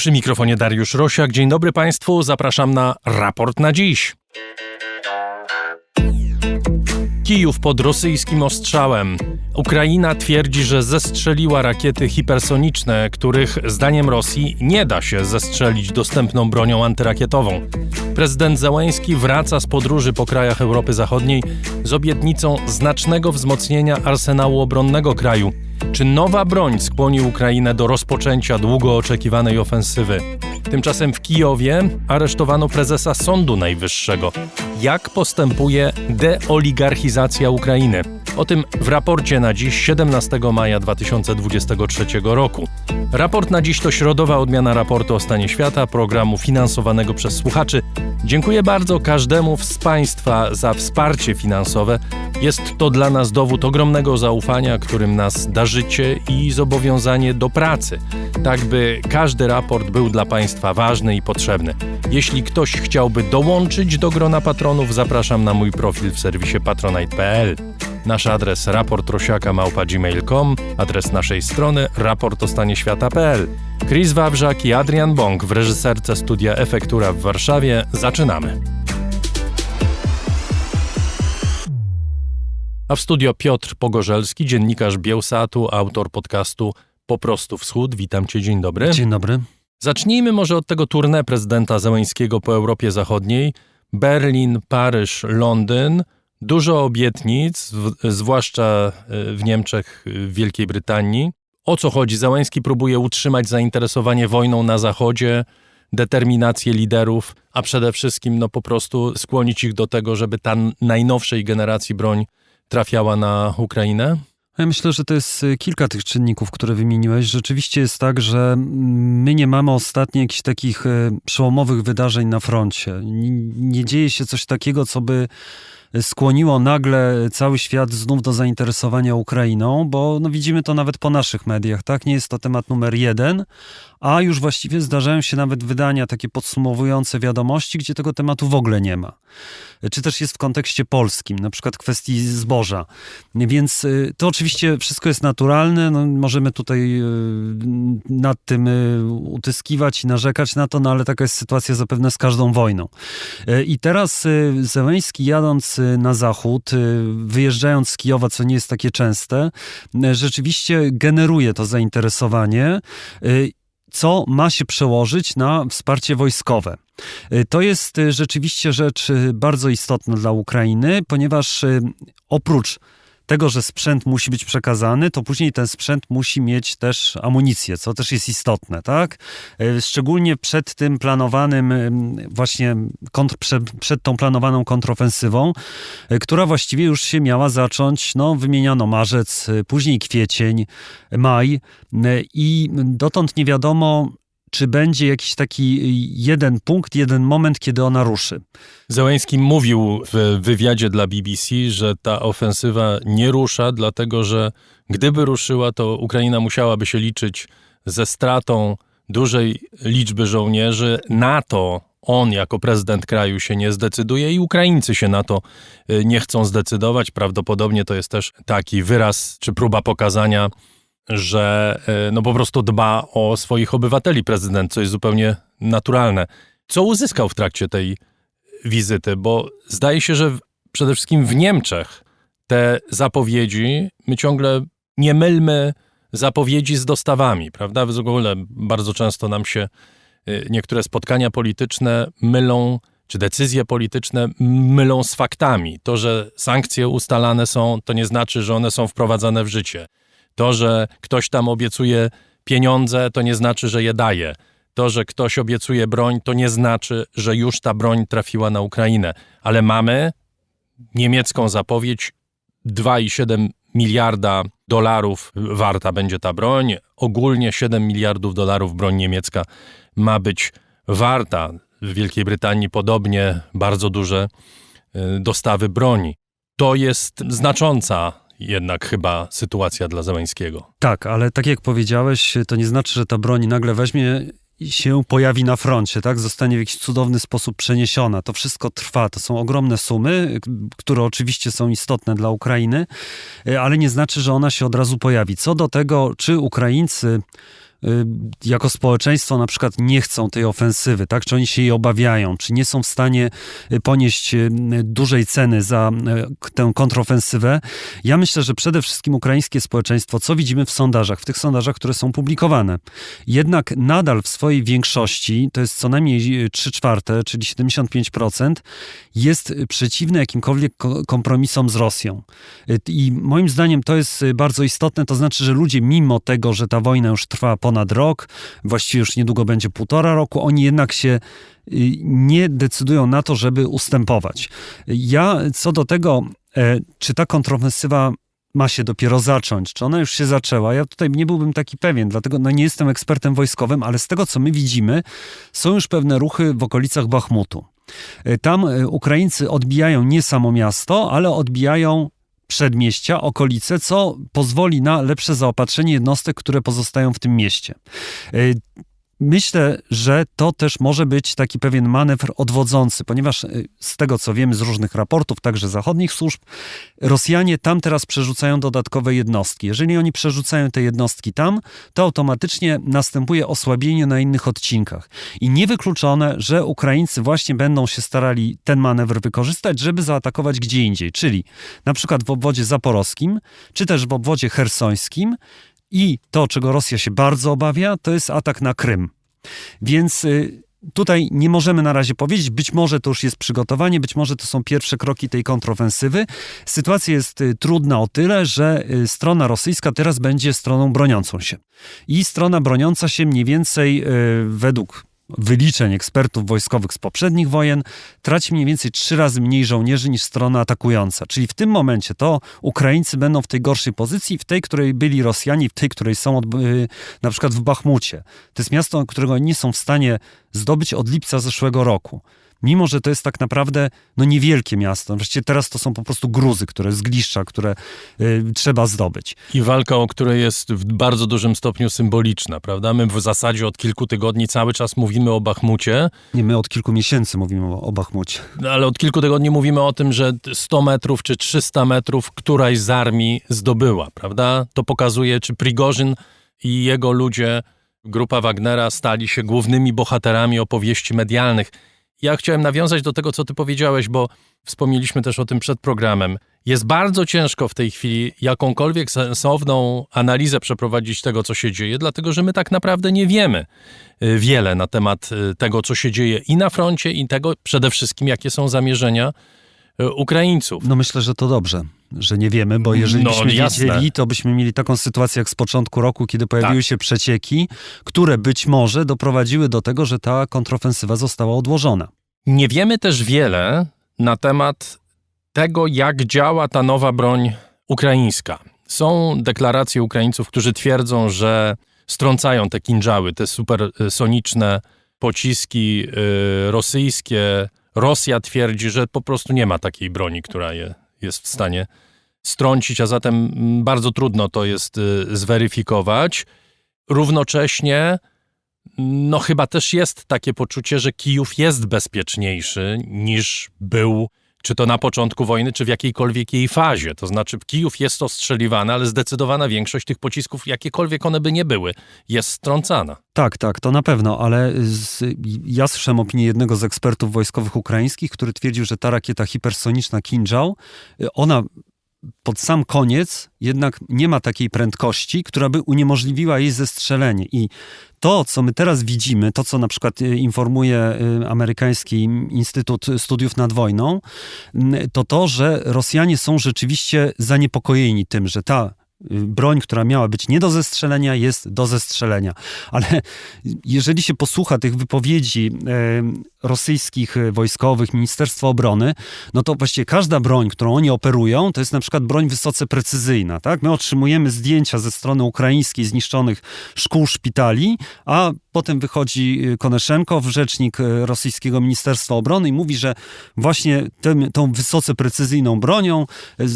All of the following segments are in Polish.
Przy mikrofonie Dariusz Rosiak. Dzień dobry Państwu, zapraszam na raport na dziś. Kijów pod rosyjskim ostrzałem. Ukraina twierdzi, że zestrzeliła rakiety hipersoniczne, których zdaniem Rosji nie da się zestrzelić dostępną bronią antyrakietową. Prezydent Załęski wraca z podróży po krajach Europy Zachodniej z obietnicą znacznego wzmocnienia arsenału obronnego kraju. Czy nowa broń skłoni Ukrainę do rozpoczęcia długo oczekiwanej ofensywy? Tymczasem w Kijowie aresztowano prezesa Sądu Najwyższego. Jak postępuje deoligarchizacja Ukrainy? O tym w raporcie na dziś 17 maja 2023 roku. Raport na dziś to środowa odmiana raportu o stanie świata, programu finansowanego przez słuchaczy. Dziękuję bardzo każdemu z Państwa za wsparcie finansowe. Jest to dla nas dowód ogromnego zaufania, którym nas darzycie i zobowiązanie do pracy, tak by każdy raport był dla Państwa ważny i potrzebny. Jeśli ktoś chciałby dołączyć do grona patronów, zapraszam na mój profil w serwisie patronite.pl. Nasz adres raportrosiaka.gmail.com, adres naszej strony raportostanieświata.pl. Chris Wawrzak i Adrian Bąk w reżyserce studia Efektura w Warszawie. Zaczynamy. A w studio Piotr Pogorzelski, dziennikarz Bielsatu, autor podcastu Po prostu Wschód. Witam cię, dzień dobry. Dzień dobry. Zacznijmy może od tego tournée prezydenta Zełęńskiego po Europie Zachodniej. Berlin, Paryż, Londyn. Dużo obietnic, zwłaszcza e, w Niemczech, w Wielkiej Brytanii. O co chodzi? Zełęński próbuje utrzymać zainteresowanie wojną na Zachodzie, determinację liderów, a przede wszystkim no, po prostu skłonić ich do tego, żeby ta najnowszej generacji broń trafiała na Ukrainę? Ja myślę, że to jest y, kilka tych czynników, które wymieniłeś. Rzeczywiście jest tak, że my nie mamy ostatnio jakichś takich przełomowych wydarzeń na froncie. Nie dzieje się coś takiego, co by skłoniło nagle cały świat znów do zainteresowania Ukrainą, bo no widzimy to nawet po naszych mediach, tak? Nie jest to temat numer jeden, a już właściwie zdarzają się nawet wydania takie podsumowujące wiadomości, gdzie tego tematu w ogóle nie ma. Czy też jest w kontekście polskim, na przykład kwestii zboża. Więc y, to oczywiście wszystko jest naturalne, no, możemy tutaj y, nad tym y, utyskiwać i narzekać na to, no ale taka jest sytuacja zapewne z każdą wojną. I teraz Zełęński jadąc na zachód, wyjeżdżając z Kijowa, co nie jest takie częste, rzeczywiście generuje to zainteresowanie co ma się przełożyć na wsparcie wojskowe. Y, to jest y, rzeczywiście rzecz y, bardzo istotna dla Ukrainy, ponieważ oprócz tego, że sprzęt musi być przekazany, to później ten sprzęt musi mieć też amunicję, co też jest istotne, tak? E, szczególnie przed tym planowanym, właśnie kontr, przed, tą planowaną kontrofensywą, e, która właściwie już się miała zacząć, no wymieniano marzec, e, później kwiecień, maj i dotąd nie wiadomo, czy będzie jakiś taki jeden punkt, jeden moment, kiedy ona ruszy. Zełęński mówił w wywiadzie dla BBC, że ta ofensywa nie rusza, dlatego że gdyby ruszyła, to Ukraina musiałaby się liczyć ze stratą dużej liczby żołnierzy. Na to on jako prezydent kraju się nie zdecyduje i Ukraińcy się na to y, nie chcą zdecydować. Prawdopodobnie to jest też taki wyraz czy próba pokazania że e, no po prostu dba o swoich obywateli prezydent, co jest zupełnie naturalne. Co uzyskał w trakcie tej wizyty? Bo zdaje się, że przede wszystkim w Niemczech te zapowiedzi, my ciągle nie mylmy zapowiedzi z dostawami, prawda? W ogóle bardzo często nam się e, niektóre spotkania polityczne mylą, czy decyzje polityczne mylą z faktami. To, że sankcje ustalane są, to nie znaczy, że one są wprowadzane w życie. To, że ktoś tam obiecuje pieniądze, to nie znaczy, że je daje. To, że ktoś obiecuje broń, to nie znaczy, że już ta broń trafiła na Ukrainę. Ale mamy niemiecką zapowiedź 2,7 miliarda dolarów warta będzie ta broń. Ogólnie 7 miliardów dolarów broń niemiecka ma być warta. W Wielkiej Brytanii podobnie bardzo duże y, dostawy broni. To jest znacząca jednak chyba sytuacja dla Zeleńskiego. Tak, ale tak jak powiedziałeś, to nie znaczy, że ta broń nagle weźmie się pojawi na froncie, tak? Zostanie w jakiś cudowny sposób przeniesiona. To wszystko trwa. To są ogromne sumy, które oczywiście są istotne dla Ukrainy, ale nie znaczy, że ona się od razu pojawi. Co do tego, czy Ukraińcy jako społeczeństwo na przykład nie chcą tej ofensywy, tak? Czy oni się jej obawiają, czy nie są w stanie y, ponieść y, dużej ceny za y, tę kontrofensywę. Ja myślę, że przede wszystkim ukraińskie społeczeństwo, co widzimy w sondażach, w tych sondażach, które są publikowane, jednak nadal w swojej większości, to jest co najmniej 3 czwarte, czyli 75%, jest przeciwne jakimkolwiek ko- kompromisom z Rosją. Y, I moim zdaniem to jest y, bardzo istotne, to znaczy, że ludzie mimo tego, że ta wojna już trwa ponad rok, właściwie już niedługo będzie półtora roku, oni jednak się y, nie decydują na to, żeby ustępować. Ja co do tego, e, czy ta kontrofensywa ma się dopiero zacząć, czy ona już się zaczęła, ja tutaj nie byłbym taki pewien, dlatego no, nie jestem ekspertem wojskowym, ale z tego, co my widzimy, są już pewne ruchy w okolicach Bachmutu. E, Tam e, Ukraińcy odbijają nie samo miasto, ale odbijają przedmieścia, okolice, co pozwoli na lepsze zaopatrzenie jednostek, które pozostają w tym mieście. Myślę, że to też może być taki pewien manewr odwodzący, ponieważ y, z tego co wiemy z różnych raportów, także zachodnich służb, Rosjanie tam teraz przerzucają dodatkowe jednostki. Jeżeli oni przerzucają te jednostki tam, to automatycznie następuje osłabienie na innych odcinkach. I niewykluczone, że Ukraińcy właśnie będą się starali ten manewr wykorzystać, żeby zaatakować gdzie indziej, czyli na przykład w obwodzie zaporowskim, czy też w obwodzie hersońskim, i to, czego Rosja się bardzo obawia, to jest atak na Krym. Więc y, tutaj nie możemy na razie powiedzieć, być może to już jest przygotowanie, być może to są pierwsze kroki tej kontrofensywy. Sytuacja jest y, trudna o tyle, że y, strona rosyjska teraz będzie stroną broniącą się. I strona broniąca się mniej więcej według wyliczeń ekspertów wojskowych z poprzednich wojen, traci mniej więcej trzy razy mniej żołnierzy niż strona atakująca. Czyli w tym momencie to Ukraińcy będą w tej gorszej pozycji, w tej, której byli Rosjanie, w tej, której są od, y, na przykład w Bachmucie. To jest miasto, którego nie są w stanie zdobyć od lipca zeszłego roku. Mimo, że to jest tak naprawdę no, niewielkie miasto. Wreszcie teraz to są po prostu gruzy, które zgliszcza, które y, trzeba zdobyć. I walka, o której jest w bardzo dużym stopniu symboliczna, prawda? My w zasadzie od kilku tygodni cały czas mówimy o Bachmucie, Nie, my od kilku miesięcy mówimy o, o Bachmucie. ale od kilku tygodni mówimy o tym, że 100 metrów czy 300 metrów któraś z armii zdobyła, prawda? To pokazuje, czy Prigorzyn i jego ludzie, grupa Wagnera, stali się głównymi bohaterami opowieści medialnych. Ja chciałem nawiązać do tego, co ty powiedziałeś, bo wspomnieliśmy też o tym przed programem. Jest bardzo ciężko w tej chwili jakąkolwiek sensowną analizę przeprowadzić tego, co się dzieje, dlatego że my tak naprawdę nie wiemy y, wiele na temat y, tego, co się dzieje i na froncie, i tego przede wszystkim, jakie są zamierzenia y, Ukraińców. No myślę, że to dobrze, że nie wiemy, bo jeżeli No, byśmy jasne. wiedzieli, to byśmy mieli taką sytuację jak z początku roku, kiedy pojawiły Tak. się przecieki, które być może doprowadziły do tego, że ta kontrofensywa została odłożona. Nie wiemy też wiele na temat tego, jak działa ta nowa broń ukraińska. Są deklaracje Ukraińców, którzy twierdzą, że strącają te kinżały, te supersoniczne pociski y, rosyjskie. Rosja twierdzi, że po prostu nie ma takiej broni, która je, jest w stanie strącić, a zatem mm, bardzo trudno to jest y, zweryfikować. Równocześnie no chyba też jest takie poczucie, że Kijów jest bezpieczniejszy niż był, czy to na początku wojny, czy w jakiejkolwiek jej fazie. To znaczy Kijów jest ostrzeliwany, ale zdecydowana większość tych pocisków, jakiekolwiek one by nie były, jest strącana. Tak, tak, to na pewno, ale z, ja słyszałem opinię jednego z ekspertów wojskowych ukraińskich, który twierdził, że ta rakieta hipersoniczna Kinjal, y, ona pod sam koniec jednak nie ma takiej prędkości, która by uniemożliwiła jej zestrzelenie. I to, co my teraz widzimy, to, co na przykład y, informuje y, amerykański Instytut Studiów nad Wojną, y, to to, że Rosjanie są rzeczywiście zaniepokojeni tym, że ta broń, która miała być nie do zestrzelenia, jest do zestrzelenia. Ale jeżeli się posłucha tych wypowiedzi rosyjskich wojskowych, Ministerstwa Obrony, no to właściwie każda broń, którą oni operują, to jest na przykład broń wysoce precyzyjna. Tak? My otrzymujemy zdjęcia ze strony ukraińskiej zniszczonych szkół, szpitali, a potem wychodzi Koneszenkow, rzecznik e, rosyjskiego Ministerstwa Obrony i mówi, że właśnie tym, tą wysoce precyzyjną bronią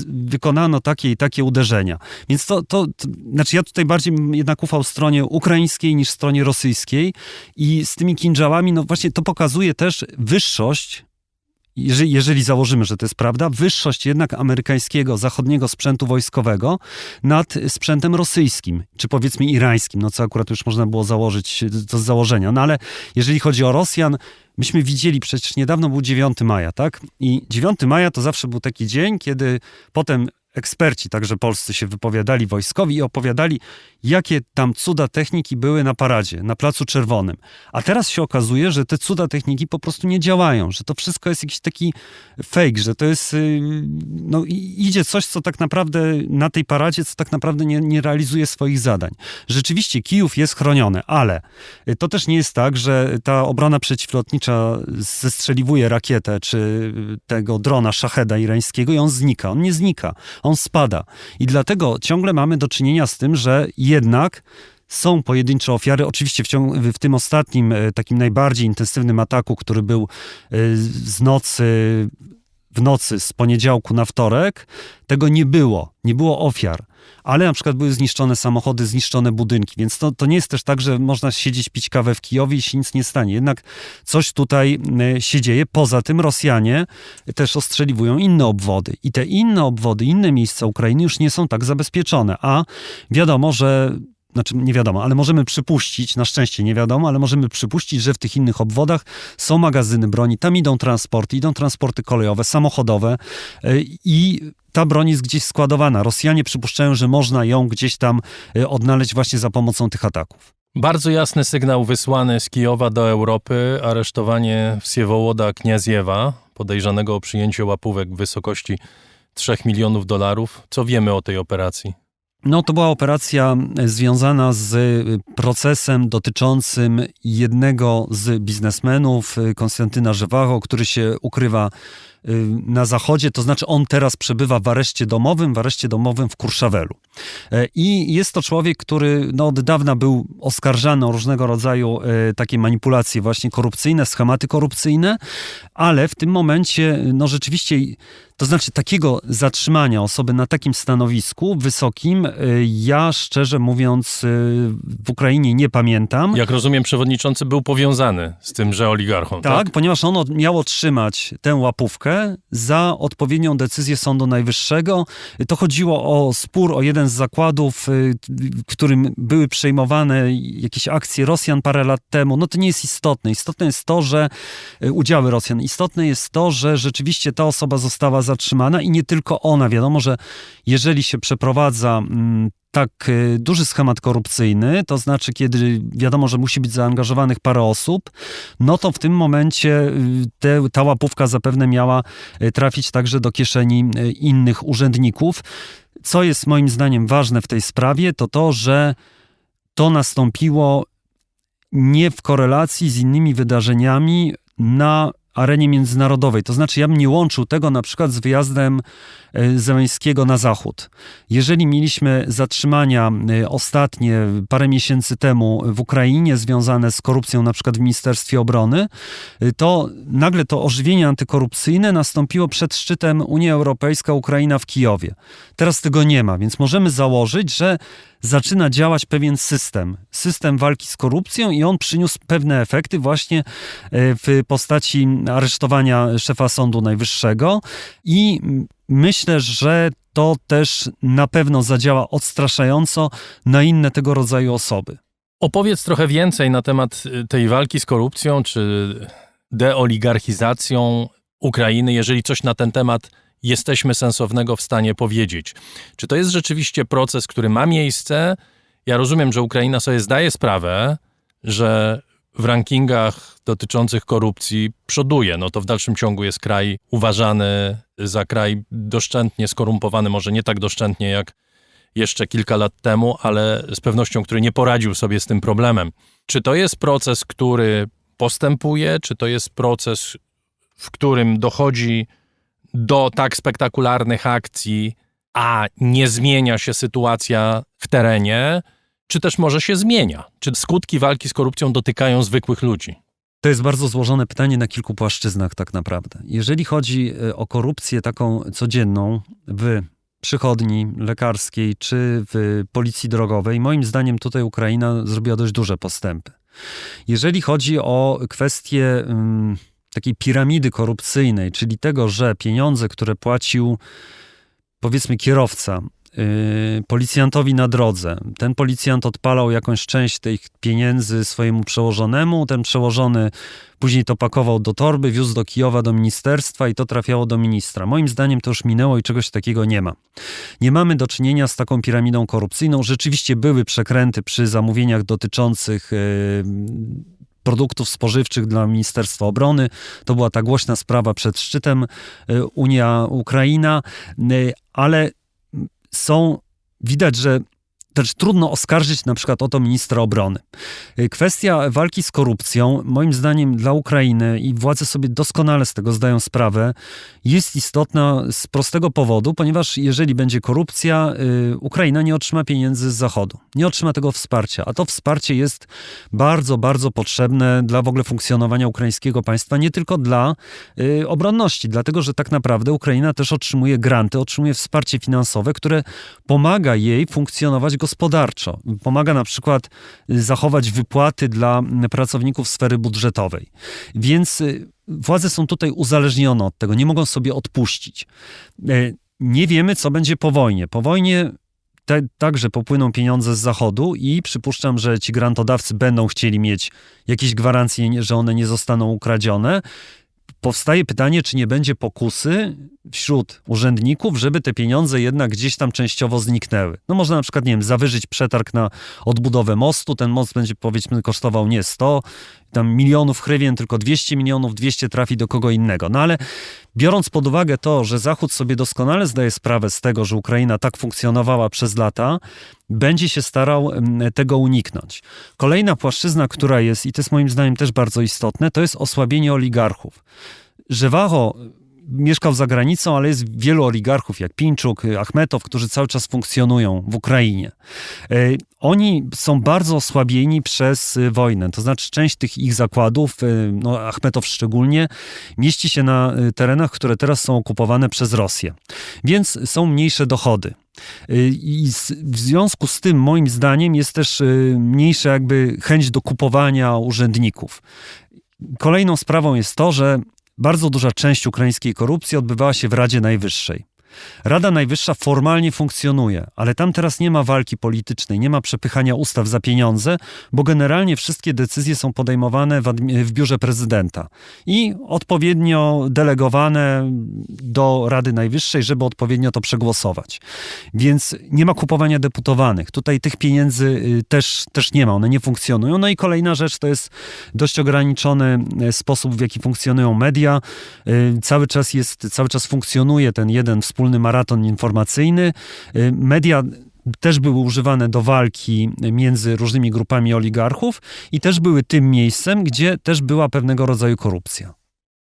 wykonano takie i takie uderzenia. Więc to, to, to, znaczy ja tutaj bardziej jednak ufał stronie ukraińskiej niż stronie rosyjskiej i z tymi kinżałami, no właśnie to pokazuje też wyższość jeżeli, jeżeli założymy, że to jest prawda, wyższość jednak amerykańskiego, zachodniego sprzętu wojskowego nad sprzętem rosyjskim, czy powiedzmy irańskim, no co akurat już można było założyć to z założenia. No ale jeżeli chodzi o Rosjan, myśmy widzieli, przecież niedawno był 9 maja, tak? I 9 maja to zawsze był taki dzień, kiedy potem eksperci, także polscy się wypowiadali wojskowi i opowiadali, jakie tam cuda techniki były na paradzie, na Placu Czerwonym. A teraz się okazuje, że te cuda techniki po prostu nie działają, że to wszystko jest jakiś taki fake, że to jest, y, no idzie coś, co tak naprawdę na tej paradzie, co tak naprawdę nie, nie realizuje swoich zadań. Rzeczywiście Kijów jest chroniony, ale y, to też nie jest tak, że ta obrona przeciwlotnicza zestrzeliwuje rakietę czy y, tego drona szacheda irańskiego i on znika. On nie znika, on spada. I dlatego ciągle mamy do czynienia z tym, że jednak są pojedyncze ofiary. Oczywiście w, ciągu, w tym ostatnim, e, takim najbardziej intensywnym ataku, który był e, z nocy, w nocy z poniedziałku na wtorek, tego nie było. Nie było ofiar. Ale na przykład były zniszczone samochody, zniszczone budynki, więc to, to nie jest też tak, że można siedzieć, pić kawę w Kijowie i się nic nie stanie. Jednak coś tutaj się dzieje. Poza tym Rosjanie też ostrzeliwują inne obwody. I te inne obwody, inne miejsca Ukrainy już nie są tak zabezpieczone. A wiadomo, że znaczy nie wiadomo, ale możemy przypuścić, na szczęście nie wiadomo, ale możemy przypuścić, że w tych innych obwodach są magazyny broni, tam idą transporty, idą transporty kolejowe, samochodowe e, i ta broń jest gdzieś składowana. Rosjanie przypuszczają, że można ją gdzieś tam e, odnaleźć właśnie za pomocą tych ataków. Bardzo jasny sygnał wysłany z Kijowa do Europy, aresztowanie Wsiewołoda Kniaziewa, podejrzanego o przyjęcie łapówek w wysokości 3 milionów dolarów. Co wiemy o tej operacji? No, to była operacja e, związana z e, procesem dotyczącym jednego z biznesmenów, e, Konstantyna Żywacho, który się ukrywa na zachodzie, to znaczy on teraz przebywa w areszcie domowym, w areszcie domowym w Kurszawelu. E, I jest to człowiek, który no, od dawna był oskarżany o różnego rodzaju e, takie manipulacje właśnie korupcyjne, schematy korupcyjne, ale w tym momencie no rzeczywiście to znaczy takiego zatrzymania osoby na takim stanowisku wysokim, y, ja szczerze mówiąc y, w Ukrainie nie pamiętam. Jak rozumiem, przewodniczący był powiązany z tymże oligarchą, tak? Tak, ponieważ on miał otrzymać tę łapówkę za odpowiednią decyzję Sądu Najwyższego. To chodziło o spór o jeden z zakładów, y, w którym były przejmowane jakieś akcje Rosjan parę lat temu. No to nie jest istotne. Istotne jest to, że y, udziały Rosjan. Istotne jest to, że rzeczywiście ta osoba została zatrzymana i nie tylko ona. Wiadomo, że jeżeli się przeprowadza mm, tak y, duży schemat korupcyjny, to znaczy kiedy wiadomo, że musi być zaangażowanych parę osób, no to w tym momencie y, te, ta łapówka zapewne miała y, trafić także do kieszeni innych urzędników. Co jest moim zdaniem ważne w tej sprawie, to to, że to nastąpiło nie w korelacji z innymi wydarzeniami na arenie międzynarodowej. To znaczy, ja bym nie łączył tego na przykład z wyjazdem e, Zeleńskiego na zachód. Jeżeli mieliśmy zatrzymania e, ostatnie, parę miesięcy temu w Ukrainie związane z korupcją na przykład w Ministerstwie Obrony, e, to nagle to ożywienie antykorupcyjne nastąpiło przed szczytem Unia Europejska, Ukraina w Kijowie. Teraz tego nie ma, więc możemy założyć, że zaczyna działać pewien system, system walki z korupcją i on przyniósł pewne efekty właśnie e, w postaci aresztowania szefa Sądu Najwyższego i myślę, że to też na pewno zadziała odstraszająco na inne tego rodzaju osoby. Opowiedz trochę więcej na temat y, tej walki z korupcją, czy deoligarchizacją Ukrainy, jeżeli coś na ten temat jesteśmy sensownego w stanie powiedzieć. Czy to jest rzeczywiście proces, który ma miejsce? Ja rozumiem, że Ukraina sobie zdaje sprawę, że w rankingach dotyczących korupcji przoduje. No to w dalszym ciągu jest kraj uważany za kraj doszczętnie skorumpowany, może nie tak doszczętnie jak jeszcze kilka lat temu, ale z pewnością, który nie poradził sobie z tym problemem. Czy to jest proces, który postępuje, czy to jest proces, w którym dochodzi do tak spektakularnych akcji, a nie zmienia się sytuacja w terenie, czy też może się zmienia? Czy skutki walki z korupcją dotykają zwykłych ludzi? To jest bardzo złożone pytanie na kilku płaszczyznach, tak naprawdę. Jeżeli chodzi e, o korupcję taką codzienną w przychodni lekarskiej czy w policji drogowej, moim zdaniem tutaj Ukraina zrobiła dość duże postępy. Jeżeli chodzi o kwestie ym, takiej piramidy korupcyjnej, czyli tego, że pieniądze, które płacił powiedzmy kierowca, yy, policjantowi na drodze. Ten policjant odpalał jakąś część tych pieniędzy swojemu przełożonemu, ten przełożony później to pakował do torby, wiózł do Kijowa, do ministerstwa i to trafiało do ministra. Moim zdaniem to już minęło i czegoś takiego nie ma. Nie mamy do czynienia z taką piramidą korupcyjną. Rzeczywiście były przekręty przy zamówieniach dotyczących yy, produktów spożywczych dla Ministerstwa Obrony. To była ta głośna sprawa przed szczytem y, Unia-Ukraina, y, ale są, widać, że też trudno oskarżyć na przykład o to ministra obrony. Y, Kwestia walki z korupcją, moim zdaniem dla Ukrainy i władze sobie doskonale z tego zdają sprawę, jest istotna z prostego powodu, ponieważ jeżeli będzie korupcja, y, Ukraina nie otrzyma pieniędzy z Zachodu, nie otrzyma tego wsparcia, a to wsparcie jest bardzo, bardzo potrzebne dla w ogóle funkcjonowania ukraińskiego państwa, nie tylko dla y, obronności, dlatego że tak naprawdę Ukraina też otrzymuje granty, otrzymuje wsparcie finansowe, które pomaga jej funkcjonować gospodarczo. Pomaga na przykład y, zachować wypłaty dla mm, pracowników sfery budżetowej. Więc y, władze są tutaj uzależnione od tego, nie mogą sobie odpuścić. Y, Nie wiemy, co będzie po wojnie. Po wojnie te, także popłyną pieniądze z zachodu i przypuszczam, że ci grantodawcy będą chcieli mieć jakieś gwarancje, że one nie zostaną ukradzione. Powstaje pytanie, czy nie będzie pokusy wśród urzędników, żeby te pieniądze jednak gdzieś tam częściowo zniknęły. No można na przykład, nie wiem, zawyżyć przetarg na odbudowę mostu, ten most będzie powiedzmy kosztował nie 100 tam milionów hrywien, tylko 200 milionów, 200 trafi do kogo innego. No ale biorąc pod uwagę to, że Zachód sobie doskonale zdaje sprawę z tego, że Ukraina tak funkcjonowała przez lata, będzie się starał mm, tego uniknąć. Kolejna płaszczyzna, która jest, i to jest moim zdaniem też bardzo istotne, to jest osłabienie oligarchów. Żywacho mieszkał za granicą, ale jest wielu oligarchów, jak Pinczuk, Achmetow, którzy cały czas funkcjonują w Ukrainie. E, Oni są bardzo osłabieni przez e, wojnę, to znaczy część tych ich zakładów, no Achmetow szczególnie, mieści się na terenach, które teraz są okupowane przez Rosję. Więc są mniejsze dochody. Y, I w związku z tym, moim zdaniem, jest też y, mniejsza jakby chęć do kupowania urzędników. Kolejną sprawą jest to, że bardzo duża część ukraińskiej korupcji odbywała się w Radzie Najwyższej. Rada Najwyższa formalnie funkcjonuje, ale tam teraz nie ma walki politycznej, nie ma przepychania ustaw za pieniądze, bo generalnie wszystkie decyzje są podejmowane w, w biurze prezydenta i odpowiednio delegowane do Rady Najwyższej, żeby odpowiednio to przegłosować. Więc nie ma kupowania deputowanych. Tutaj tych pieniędzy y, też, też nie ma, one nie funkcjonują. No i kolejna rzecz to jest dość ograniczony y, sposób, w jaki funkcjonują media. Y, Cały czas jest, cały czas funkcjonuje ten jeden wspólny maraton informacyjny. Y, Media też były używane do walki między różnymi grupami oligarchów i też były tym miejscem, gdzie też była pewnego rodzaju korupcja.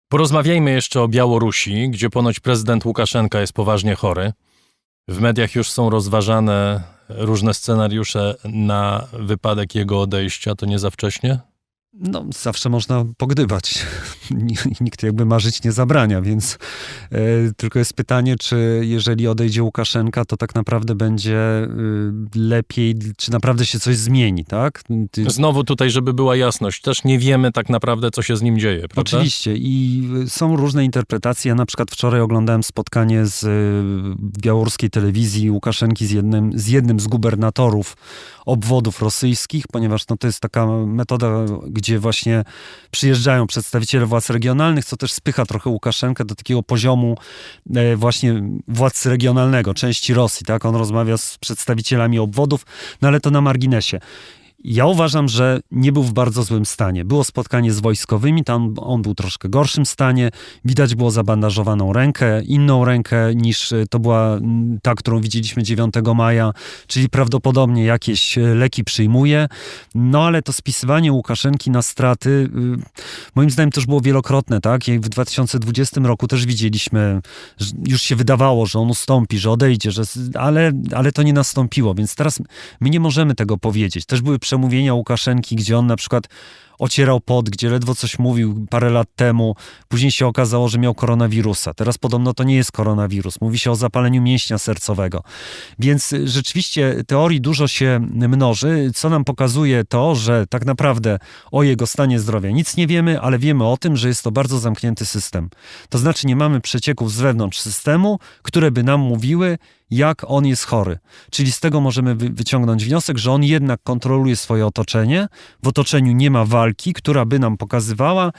Porozmawiajmy jeszcze o Białorusi, gdzie ponoć prezydent Łukaszenka jest poważnie chory. W mediach już są rozważane różne scenariusze na wypadek jego odejścia. To nie za wcześnie? No, zawsze można pogdywać. Nikt jakby marzyć nie zabrania, więc e, tylko jest pytanie, czy jeżeli odejdzie Łukaszenka, to tak naprawdę będzie y, lepiej, czy naprawdę się coś zmieni, tak? Ty, Znowu tutaj, żeby była jasność, też nie wiemy tak naprawdę, co się z nim dzieje, prawda? Oczywiście i y, są różne interpretacje. Ja na przykład wczoraj oglądałem spotkanie z y, białoruskiej telewizji Łukaszenki z jednym, z jednym z gubernatorów obwodów rosyjskich, ponieważ no, to jest taka metoda, gdzie właśnie przyjeżdżają przedstawiciele władz regionalnych, co też spycha trochę Łukaszenkę do takiego poziomu e, właśnie władcy regionalnego, części Rosji. Tak? On rozmawia z przedstawicielami obwodów, no ale to na marginesie. Ja uważam, że nie był w bardzo złym stanie. Było spotkanie z wojskowymi, tam on był troszkę gorszym stanie. Widać było zabandażowaną rękę, inną rękę niż y, to była mm, ta, którą widzieliśmy 9 maja, czyli prawdopodobnie jakieś y, leki przyjmuje. No ale to spisywanie Łukaszenki na straty, y, moim zdaniem też było wielokrotne, tak? W 2020 roku też widzieliśmy, już się wydawało, że on ustąpi, że odejdzie, że, ale, ale to nie nastąpiło, więc teraz my nie możemy tego powiedzieć. Też były przemówienia Łukaszenki, gdzie on na przykład ocierał pot, gdzie ledwo coś mówił parę lat temu. Później się okazało, że miał koronawirusa. Teraz podobno to nie jest koronawirus. Mówi się o zapaleniu mięśnia sercowego. Więc y, rzeczywiście teorii dużo się mnoży, co nam pokazuje to, że tak naprawdę o jego stanie zdrowia nic nie wiemy, ale wiemy o tym, że jest to bardzo zamknięty system. To znaczy nie mamy przecieków z wewnątrz systemu, które by nam mówiły, jak on jest chory. Czyli z tego możemy wy wyciągnąć wniosek, że on jednak kontroluje swoje otoczenie. W otoczeniu nie ma walki, która by nam pokazywała,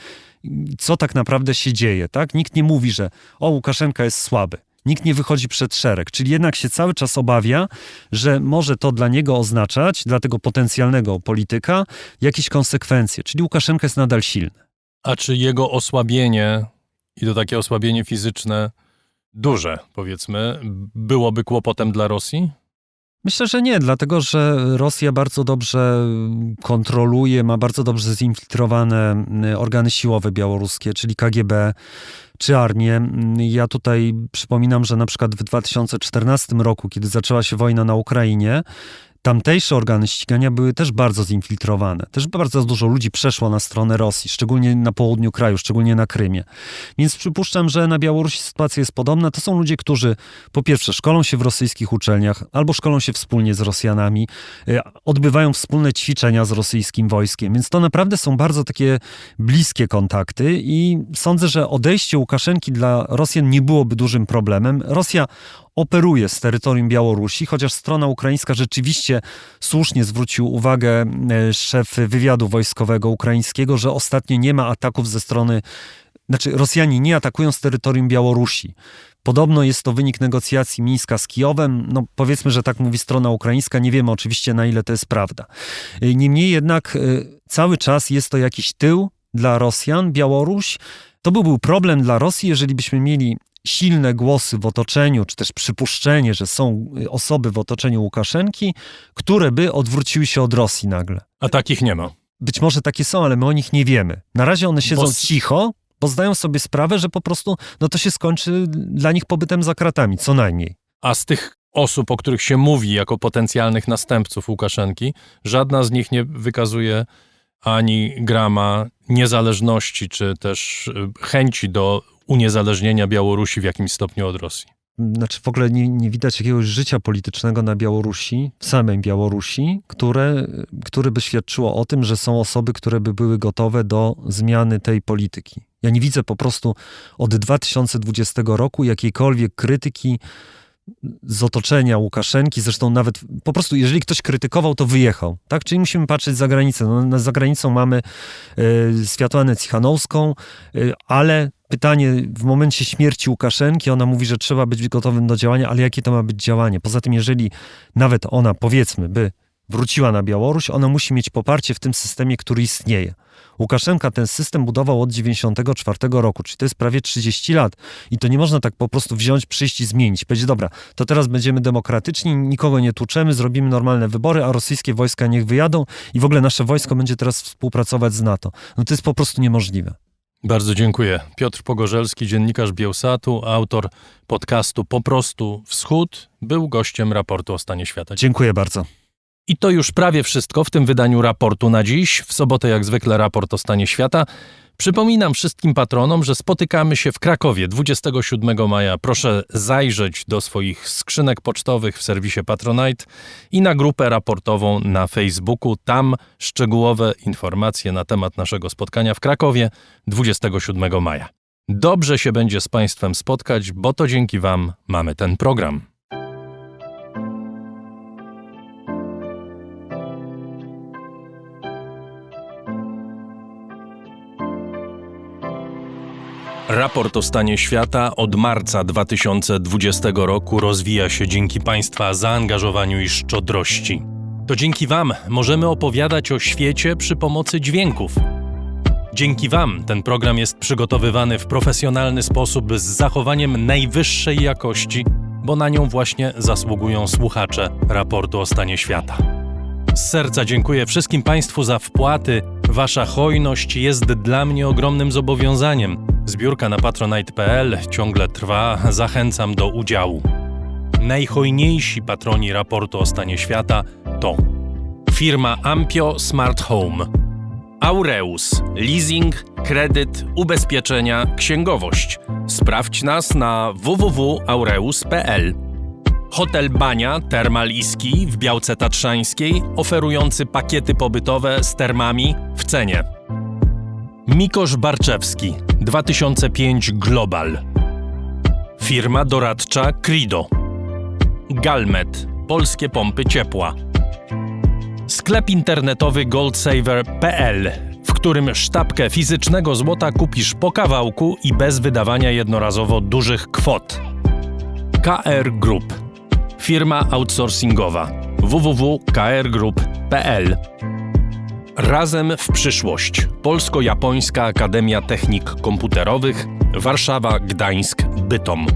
co tak naprawdę się dzieje. Tak? Nikt nie mówi, że o, Łukaszenka jest słaby. Nikt nie wychodzi przed szereg, czyli jednak się cały czas obawia, że może to dla niego oznaczać, dla tego potencjalnego polityka, jakieś konsekwencje. Czyli Łukaszenka jest nadal silny. A czy jego osłabienie, i to takie osłabienie fizyczne, duże, powiedzmy, byłoby kłopotem dla Rosji? Myślę, że nie, dlatego że Rosja bardzo dobrze kontroluje, ma bardzo dobrze zinfiltrowane organy siłowe białoruskie, czyli KGB czy armię. Ja tutaj przypominam, że na przykład w 2014 roku, kiedy zaczęła się wojna na Ukrainie, tamtejsze organy ścigania były też bardzo zinfiltrowane. Też bardzo dużo ludzi przeszło na stronę Rosji, szczególnie na południu kraju, szczególnie na Krymie. Więc przypuszczam, że na Białorusi sytuacja jest podobna. To są ludzie, którzy po pierwsze szkolą się w rosyjskich uczelniach albo szkolą się wspólnie z Rosjanami, e, odbywają wspólne ćwiczenia z rosyjskim wojskiem. Więc to naprawdę są bardzo takie bliskie kontakty i sądzę, że odejście Łukaszenki dla Rosjan nie byłoby dużym problemem. Rosja operuje z terytorium Białorusi, chociaż strona ukraińska rzeczywiście słusznie zwrócił uwagę e, szef wywiadu wojskowego ukraińskiego, że ostatnio nie ma ataków ze strony, znaczy Rosjanie nie atakują z terytorium Białorusi. Podobno jest to wynik negocjacji Mińska z Kijowem. No, powiedzmy, że tak mówi strona ukraińska. Nie wiemy oczywiście, na ile to jest prawda. E, niemniej jednak e, cały czas jest to jakiś tył dla Rosjan, Białoruś. To byłby problem dla Rosji, jeżeli byśmy mieli silne głosy w otoczeniu, czy też przypuszczenie, że są y, osoby w otoczeniu Łukaszenki, które by odwróciły się od Rosji nagle. A takich nie ma. Być może takie są, ale my o nich nie wiemy. Na razie one siedzą Bo... cicho, bo zdają sobie sprawę, że po prostu no to się skończy dla nich pobytem za kratami, co najmniej. A z tych osób, o których się mówi jako potencjalnych następców Łukaszenki, żadna z nich nie wykazuje ani grama niezależności, czy też y, chęci do uniezależnienia Białorusi w jakimś stopniu od Rosji. Znaczy w ogóle nie, nie widać jakiegoś życia politycznego na Białorusi, w samej Białorusi, które, które by świadczyło o tym, że są osoby, które by były gotowe do zmiany tej polityki. Ja nie widzę po prostu od 2020 roku jakiejkolwiek krytyki z otoczenia Łukaszenki, zresztą nawet po prostu, jeżeli ktoś krytykował, to wyjechał, tak? Czyli musimy patrzeć za granicę. No, za granicą mamy y, Światłanę Cichanowską, y, ale pytanie w momencie śmierci Łukaszenki, ona mówi, że trzeba być gotowym do działania, ale jakie to ma być działanie? Poza tym, jeżeli nawet ona, powiedzmy, by wróciła na Białoruś, ona musi mieć poparcie w tym systemie, który istnieje. Łukaszenka ten system budował od 94 roku, czyli to jest prawie 30 lat. I to nie można tak po prostu wziąć, przyjść i zmienić. Powiedzieć, dobra, to teraz będziemy demokratyczni, nikogo nie tłuczemy, zrobimy normalne wybory, a rosyjskie wojska niech wyjadą i w ogóle nasze wojsko będzie teraz współpracować z NATO. No to jest po prostu niemożliwe. Bardzo dziękuję. Piotr Pogorzelski, dziennikarz Bielsatu, autor podcastu Po prostu Wschód, był gościem raportu o stanie świata. Dziękuję bardzo. I to już prawie wszystko w tym wydaniu raportu na dziś. W sobotę, jak zwykle, raport o stanie świata. Przypominam wszystkim patronom, że spotykamy się w Krakowie 27 maja. Proszę zajrzeć do swoich skrzynek pocztowych w serwisie Patronite i na grupę raportową na Facebooku. Tam szczegółowe informacje na temat naszego spotkania w Krakowie 27 maja. Dobrze się będzie z Państwem spotkać, bo to dzięki Wam mamy ten program. Raport o stanie świata od marca 2020 roku rozwija się dzięki Państwa zaangażowaniu i szczodrości. To dzięki Wam możemy opowiadać o świecie przy pomocy dźwięków. Dzięki Wam ten program jest przygotowywany w profesjonalny sposób z zachowaniem najwyższej jakości, bo na nią właśnie zasługują słuchacze raportu o stanie świata. Z serca dziękuję wszystkim Państwu za wpłaty. Wasza hojność jest dla mnie ogromnym zobowiązaniem. Zbiórka na patronite.pl ciągle trwa, zachęcam do udziału. Najhojniejsi patroni raportu o stanie świata to firma Ampio Smart Home, Aureus. Leasing, kredyt, ubezpieczenia, księgowość. Sprawdź nas na www.aureus.pl. Hotel Bania Termal Iski w Białce Tatrzańskiej, oferujący pakiety pobytowe z termami w cenie. Mikosz Barczewski 2005 Global. Firma doradcza Crido. Galmet Polskie pompy ciepła. Sklep internetowy goldsaver.pl, w którym sztabkę fizycznego złota kupisz po kawałku i bez wydawania jednorazowo dużych kwot. KR Group. Firma outsourcingowa www.krgroup.pl Razem w przyszłość. Polsko-Japońska Akademia Technik Komputerowych Warszawa, Gdańsk, Bytom.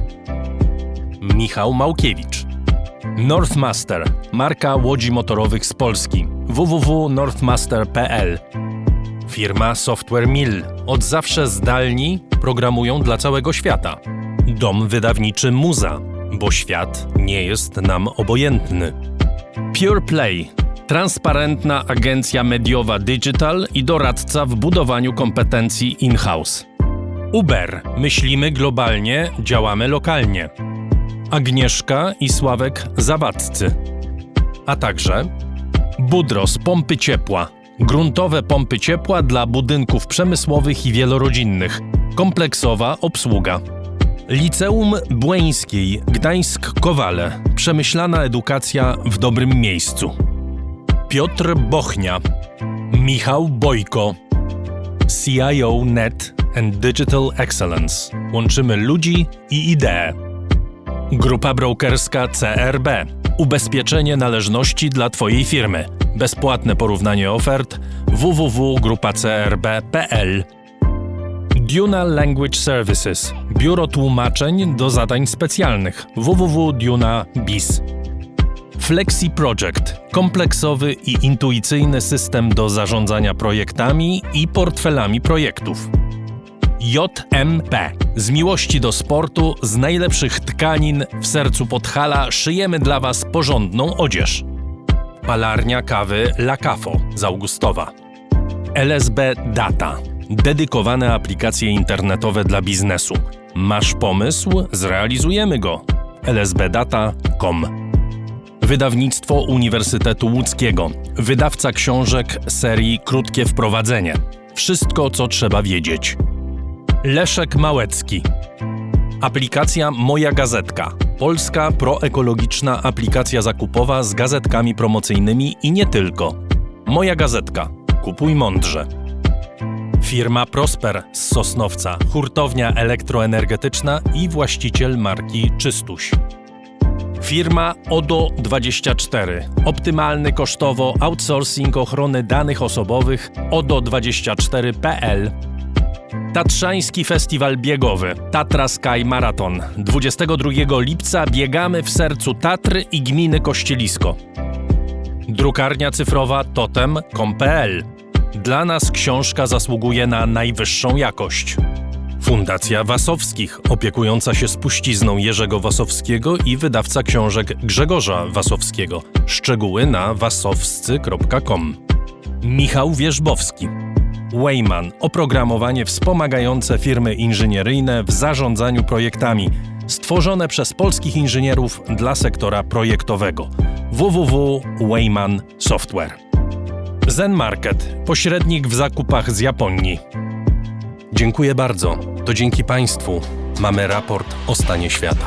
Michał Małkiewicz. Northmaster, marka łodzi motorowych z Polski. www.northmaster.pl Firma Software Mill. Od zawsze zdalni programują dla całego świata. Dom wydawniczy Muza, bo świat nie jest nam obojętny. Pure Play. Transparentna agencja mediowa digital i doradca w budowaniu kompetencji in-house. Uber. Myślimy globalnie, działamy lokalnie. Agnieszka i Sławek Zawadzcy. A także Budros Pompy Ciepła. Gruntowe pompy ciepła dla budynków przemysłowych i wielorodzinnych. Kompleksowa obsługa. Liceum Błeńskiej Gdańsk-Kowale. Przemyślana edukacja w dobrym miejscu. Piotr Bochnia. Michał Bojko. CIO Net and Digital Excellence. Łączymy ludzi i idee. Grupa brokerska CRB. Ubezpieczenie należności dla Twojej firmy. Bezpłatne porównanie ofert www.grupacrb.pl Duna Language Services. Biuro tłumaczeń do zadań specjalnych www.duna.biz Flexi Project. Kompleksowy i intuicyjny system do zarządzania projektami i portfelami projektów. JMP. Z miłości do sportu, z najlepszych tkanin w sercu Podhala szyjemy dla Was porządną odzież. Palarnia kawy La Cafo z Augustowa. LSB Data. Dedykowane aplikacje internetowe dla biznesu. Masz pomysł? Zrealizujemy go. lsbdata.com Wydawnictwo Uniwersytetu Łódzkiego. Wydawca książek serii Krótkie Wprowadzenie. Wszystko, co trzeba wiedzieć. Leszek Małecki. Aplikacja Moja Gazetka. Polska proekologiczna aplikacja zakupowa z gazetkami promocyjnymi i nie tylko. Moja Gazetka. Kupuj mądrze. Firma Prosper z Sosnowca, hurtownia elektroenergetyczna i właściciel marki Czystuś. Firma ODO24. Optymalny kosztowo outsourcing ochrony danych osobowych ODO24.pl Tatrzański Festiwal Biegowy Tatra Sky Marathon. 22 lipca biegamy w sercu Tatry i gminy Kościelisko. Drukarnia cyfrowa totem.com.pl Dla nas książka zasługuje na najwyższą jakość. Fundacja Wasowskich, opiekująca się spuścizną Jerzego Wasowskiego i wydawca książek Grzegorza Wasowskiego. Szczegóły na wasowscy.com. Michał Wierzbowski. Wayman oprogramowanie wspomagające firmy inżynieryjne w zarządzaniu projektami, stworzone przez polskich inżynierów dla sektora projektowego. www.wayman Software. Zen Market pośrednik w zakupach z Japonii. Dziękuję bardzo. To dzięki Państwu mamy raport o stanie świata.